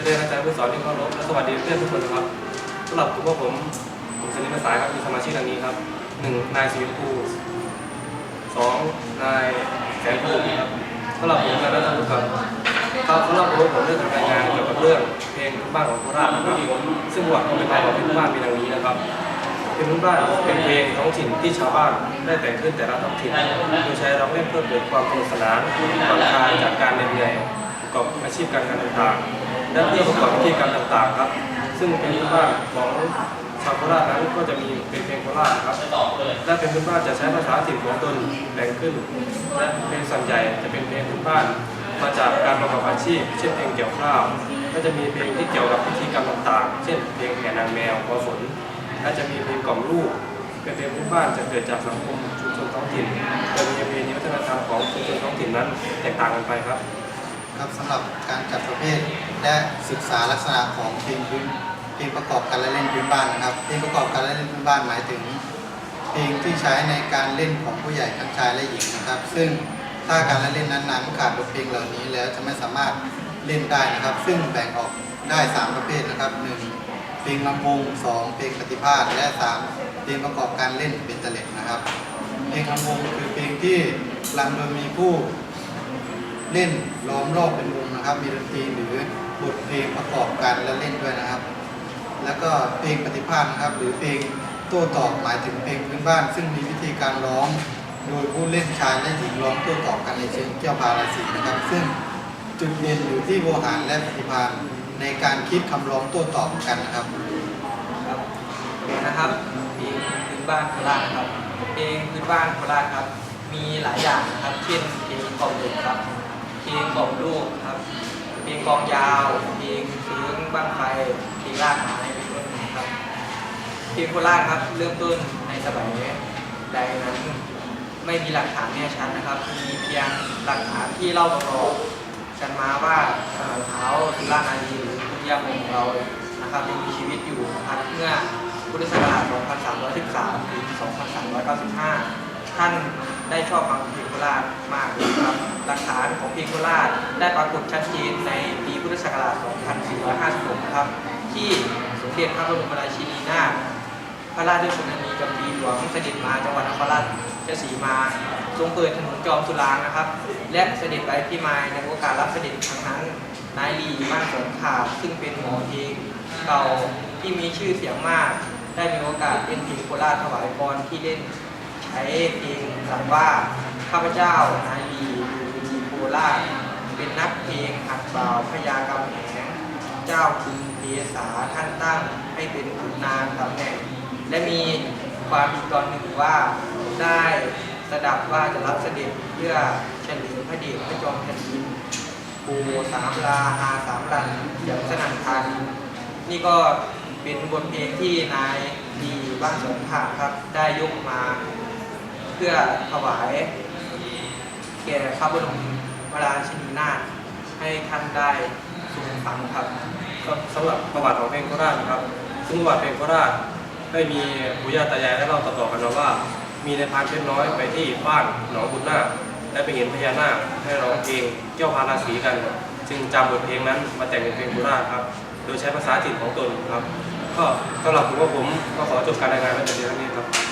จะได้กระจายผู้สอนที่เคารพและสวัสดีเพื่อนทุกคนนะครับสำหรับกลุ่มพวกผมผมสนิทภาษาครับมีสมาชิกดังนี้ครับหนึ่งนายสีภูสองนายแสนภูมิครับสำหรับผมนายรัตนบุตรครับครับสำหรับผมผมได้ทำรายงานเกี่ยวกับเรื่องเพลงพื้นบ้านของโคราชนะครับซึ่งประวัติควาเป็นมาของพื้นบ้านมีดังนี้นะครับเพลงพื้นบ้านเป็นเพลงท้องถิ่นที่ชาวบ้านได้แต่งขึ้นแต่ละท้องถิ่นโดยใช้ร้องเล่นเพื่อเกิดความสนุกสนานผ่อนคลายจากการเหนื่อยประกอบอาชีพการงานต่างๆ และเพื่อประกอบพิธีกรรมต่างๆครับ ซึ่งเพลงพื้นบ้านของชาวโคราชนั้นก็จะมีเป็นเพลงโคราชครับและเพลงพื้นบ้านจะใช้ภาษาถิ่นของตนแต่งขึ้นและเพลงส่วนใหญ่จะเป็นเพลงพื้นบ้านมาจากการประกอบอาชีพ เช่นเพลงเกี่ยวข้าว ก็จะมีเพลงที่เกี่ยวกับพิธีกรรมต่างๆ เช่นเพลงแห่นางแมวขอฝนและจะมีเพลงกล่อมลูกเป็นเพลงพื้นบ้านจะเกิดจากสังคมชุมชนท้องถิ่นโดยมีประเพณีวัฒนธรรมของชุมชนท้องถิ่นนั้นแตกต่างกันไปครับ ครับสำหรับการจัด เภทและศึกษาลักษณะของเพลงพื้นเพลงประกอบการละเล่นพื้นบ้านนะครับเพลงประกอบการละเล่นพื้นบ้านหมายถึง เพลงที่ใช้ในการเล่นของผู้ใหญ่ทั้งชายและหญิงนะครับ ซึ่งถ้าการละเล่นนั้นๆขาดบทเพลงเหล่านี้แล้วจะไม่สามารถเล่นได้นะครับ ซึ่งแบ่งออกได้ 3 ประเภทนะครับ 1. เพลงลำวง 2. เพลงปฏิภาณและ 3. เพลงประกอบการเล่นเป็นตะเล็ดนะครับ เพลงลำวงคือเพลงที่รำโดยมีผู้เล่นล้อมรอบเป็นวง นะครับ มีดนตรีหรือบทเพลงประกอบการและเล่นด้วยนะครับ แล้วก็เพลงปฏิภาณนะครับ หรือเพลงโต้ตอบหมายถึงเพลงพื้นบ้าน ซึ่งมีวิธีการร้อง โดยผู้เล่นชายและหญิงร้องโต้ตอบกันในเชิงเกี่ยวพาราศีนะครับ ซึ่งจุดเด่นอยู่ที่โวหารและปฏิภาณในการคิดคำร้องโต้ตอบกันนะครับครับโอเคนะครับเพลงพื้นบ้านโคราชนะครับเพลงพื้นบ้านโคราชครับมีหลายอย่างนะครับ เช่นเพลงกล่อมเด็กครับ ลงกล่อมลูกครับเพลงกองยาวเพลงฟื้นบ้างไฟเพลงลากไม้เป็นต้นครับเพลงโคราชครับเริ่มต้นในสมัยใดนั้นไม่มีหลักฐานแน่ชัดนะครับ มีเพียงหลักฐานที่เล่าต่อกันมาว่าสมัยเท้าสุรานารีหรือพุทธยาของเรานะครับยังมีชีวิตอยู่นะครับเมื่อพุทธศักราช 2313 ถึง 2395 ท่าน ได้ชอบฟังเพลงโคราชมากเลยครับหลักฐานของเพลงโคราชได้ปรากฏชัดเจนในปีพุทธศักราช 2456 นะครับ ที่สมเด็จพระบรมราชินีนาถพระราชชนนีจำปีหลวงเสด็จมาจังหวัดนครราชสีมาทรงเปิดถนนจอมสุรางนะครับ และเสด็จไปพิมายในโอกาสรับเสด็จครั้งนั้นนายลีบ้านสงขาซึ่งเป็นหมอเพลงเก่าที่มีชื่อเสียงมาก ได้มีโอกาสเป็นเพลงโคราชถวายพรที่เล่น ใช้เพลงสั่งว่า ข้าพเจ้านายลีอยู่ที่โคราเป็นนักเพลงหัดเบาพยากรรมแหงเจ้าคุณเทสาท่านตั้งให้เป็นขุนนางตำแหน่ง และมีความอีกตอนหนึ่งว่าได้สดับว่าจะรับเสด็จเพื่อเฉลิมพระเดชพระจอมแผ่นดินปูสามลาหาสามลันเสียงสนั่นทานนี่ก็เป็นบทเพลงที่นายดีบ้านสงขลาครับได้ยกมา พื่อถวายแก่พระบรมราชินีนาถให้ท่านได้ทรงฟังครับสำหรับประวัติของเพลงโคราชนะครับซึ่งประวัติเพลงโคราชได้มีปู่ย่าตายายได้เล่าต่อๆกันมาว่า มีในพานเพชรน้อยไปที่บ้านหนองบุญนาคและไปเห็นพญานาคให้ร้องเพลงเกี่ยวพาราสีกัน จึงจำบทเพลงนั้นมาแต่งเป็นเพลงโคราชครับ โดยใช้ภาษาถิ่นของตนครับ ก็สำหรับผมว่าผมก็ขอจบการรายงานไว้แต่เพียงเท่านี้ครับ